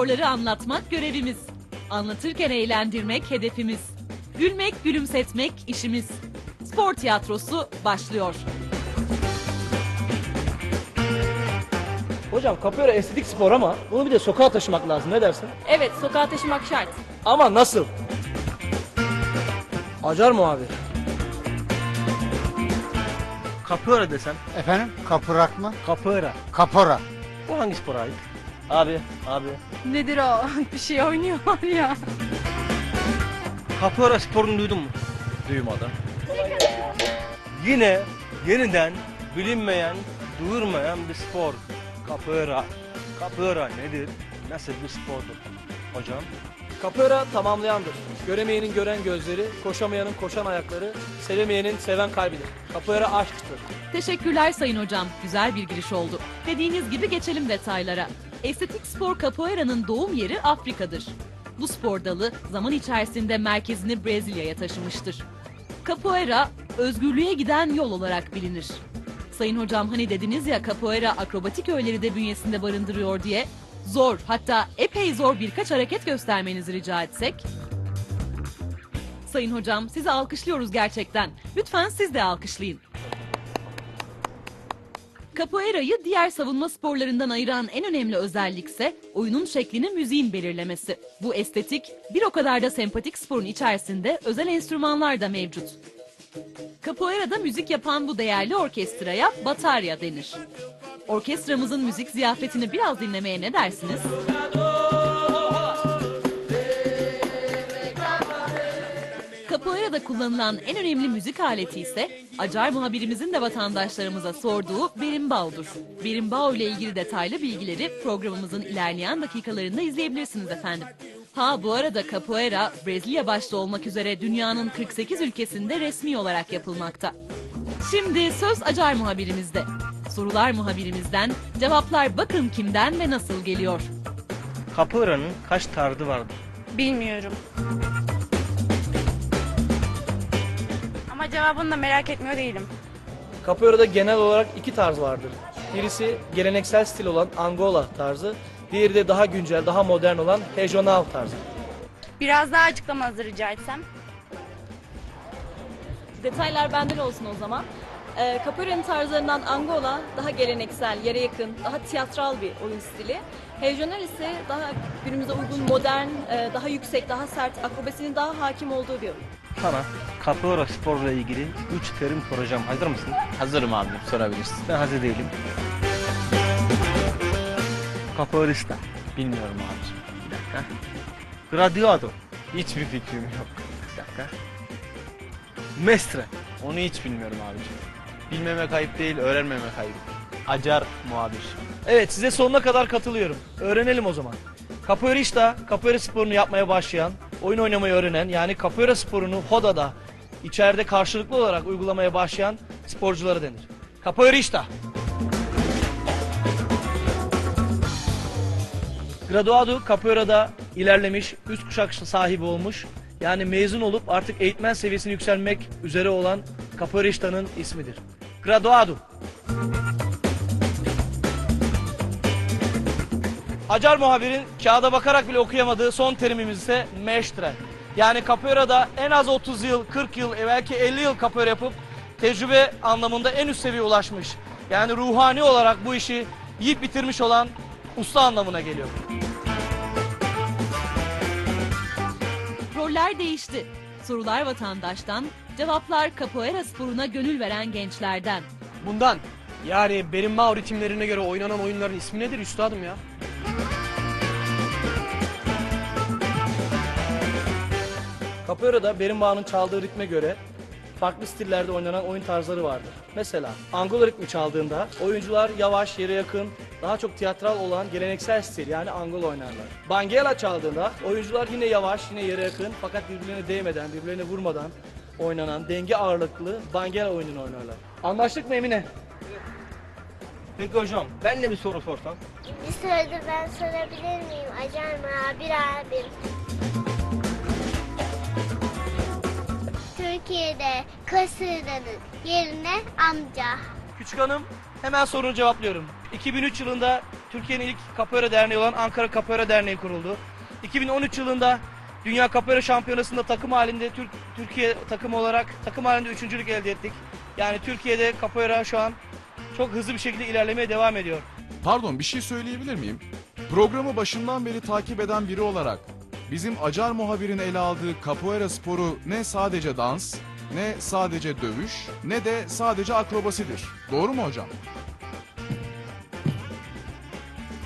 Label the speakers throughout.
Speaker 1: Sporları anlatmak görevimiz. Anlatırken eğlendirmek hedefimiz. Gülmek, gülümsetmek işimiz. Spor tiyatrosu başlıyor.
Speaker 2: Hocam capoeira estetik spor ama bunu bir de sokağa taşımak lazım. Ne dersin?
Speaker 3: Evet, sokağa taşımak şart.
Speaker 2: Ama nasıl? Acar mı abi?
Speaker 4: Capoeira desem.
Speaker 5: Efendim? Kapurak mı?
Speaker 4: Capoeira.
Speaker 5: Kapora.
Speaker 4: Bu hangi spora ait?
Speaker 2: Abi, abi.
Speaker 3: Nedir o? Bir şey oynuyorlar ya.
Speaker 4: Capoeira sporunu duydun mu? Duymadım. Yine yeniden bilinmeyen, duyurmayan bir spor. Capoeira. Capoeira nedir? Nasıl bir spordur? Hocam.
Speaker 2: Capoeira tamamlayandır. Göremeyenin gören gözleri, koşamayanın koşan ayakları, sevemeyenin seven kalbidir. Capoeira aşktır.
Speaker 1: Teşekkürler Sayın Hocam. Güzel bir giriş oldu. Dediğiniz gibi geçelim detaylara. Estetik spor capoeira'nın doğum yeri Afrika'dır. Bu spor dalı zaman içerisinde merkezini Brezilya'ya taşımıştır. Capoeira, özgürlüğe giden yol olarak bilinir. Sayın Hocam hani dediniz ya capoeira akrobatik öğeleri de bünyesinde barındırıyor diye. Zor hatta epey zor birkaç hareket göstermenizi rica etsek. Sayın Hocam sizi alkışlıyoruz gerçekten. Lütfen siz de alkışlayın. Capoeira'yı diğer savunma sporlarından ayıran en önemli özellik ise oyunun şeklini müziğin belirlemesi. Bu estetik, bir o kadar da sempatik sporun içerisinde özel enstrümanlar da mevcut. Capoeira'da müzik yapan bu değerli orkestraya batarya denir. Orkestramızın müzik ziyafetini biraz dinlemeye ne dersiniz? Capoeira'da kullanılan en önemli müzik aleti ise Acar muhabirimizin de vatandaşlarımıza sorduğu berimbau'dur. Berimbau ile ilgili detaylı bilgileri programımızın ilerleyen dakikalarında izleyebilirsiniz efendim. Ha bu arada Capoeira Brezilya başta olmak üzere dünyanın 48 ülkesinde resmi olarak yapılmakta. Şimdi söz Acar muhabirimizde. Sorular muhabirimizden, cevaplar bakın kimden ve nasıl geliyor.
Speaker 4: Capoeira'nın kaç tarzı vardır?
Speaker 3: Bilmiyorum. Ama cevabını da merak etmiyor değilim.
Speaker 2: Capoeira'da genel olarak iki tarz vardır. Birisi geleneksel stil olan Angola tarzı, diğeri de daha güncel, daha modern olan Regional tarzı.
Speaker 3: Biraz daha açıklamanızı rica etsem.
Speaker 6: Detaylar benden olsun o zaman. Ee, Capoeira'nın tarzlarından Angola daha geleneksel, yere yakın, daha tiyatral bir oyun stili. Regional ise daha günümüze uygun, modern, e, daha yüksek, daha sert, akrobasinin daha hakim olduğu bir oyun.
Speaker 4: Sana Capoeira sporla ilgili 3 terim soracağım. Hazır mısın?
Speaker 7: Hazırım abi sorabilirsin.
Speaker 4: Ben hazır değilim. Capoeirista.
Speaker 7: Bilmiyorum abicim.
Speaker 4: Bir dakika. Gladiator.
Speaker 7: Hiçbir fikrim yok.
Speaker 4: Bir dakika. Mestre.
Speaker 7: Onu hiç bilmiyorum abicim. Bilmemek ayıp değil, öğrenmemek ayıp. Acar muhabir.
Speaker 2: Evet size sonuna kadar katılıyorum. Öğrenelim o zaman. Capoeirista, capoeira sporunu yapmaya başlayan, oyun oynamayı öğrenen yani capoeira sporunu Hoda'da içeride karşılıklı olarak uygulamaya başlayan sporculara denir. Capoeirista. Graduado Capoeira'da ilerlemiş, üst kuşak sahibi olmuş. Yani mezun olup artık eğitmen seviyesine yükselmek üzere olan Capoeirista'nın ismidir. Graduado. Acar muhabirin kağıda bakarak bile okuyamadığı son terimimiz ise meştre. Yani capoeira'da en az 30 yıl, 40 yıl, e, belki 50 yıl capoeira yapıp tecrübe anlamında en üst seviyeye ulaşmış. Yani ruhani olarak bu işi yiyip bitirmiş olan usta anlamına geliyor.
Speaker 1: Roller değişti. Sorular vatandaştan, cevaplar capoeira sporuna gönül veren gençlerden.
Speaker 8: Bundan. Yani berimbau ritimlerine göre oynanan oyunların ismi nedir üstadım ya?
Speaker 2: Capoeira'da berimbau'nun çaldığı ritme göre farklı stillerde oynanan oyun tarzları vardır. Mesela Angola ritmi çaldığında oyuncular yavaş, yere yakın, daha çok tiyatral olan geleneksel stil yani Angola oynarlar. Banguela çaldığında oyuncular yine yavaş, yine yere yakın fakat birbirlerine değmeden, birbirlerine vurmadan oynanan denge ağırlıklı Banguela oyununu oynarlar. Anlaştık mı Emine?
Speaker 4: Peki hocam ben de bir soru sorsam.
Speaker 9: Bir soruda ben sorabilir miyim? Acar muhabir abim. Türkiye'de kasırganın yerine amca.
Speaker 2: Küçük hanım hemen sorunu cevaplıyorum. 2003 yılında Türkiye'nin ilk Capoeira derneği olan Ankara Capoeira Derneği kuruldu. 2013 yılında Dünya Capoeira Şampiyonası'nda takım halinde Türk, Türkiye takım olarak takım halinde üçüncülük elde ettik. Yani Türkiye'de Capoeira şu an çok hızlı bir şekilde ilerlemeye devam ediyor.
Speaker 5: Pardon bir şey söyleyebilir miyim? Programı başından beri takip eden biri olarak bizim Acar muhabirin ele aldığı capoeira sporu ne sadece dans, ne sadece dövüş, ne de sadece akrobasidir. Doğru mu hocam?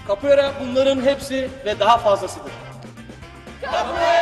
Speaker 2: Capoeira bunların hepsi ve daha fazlasıdır. Capoeira!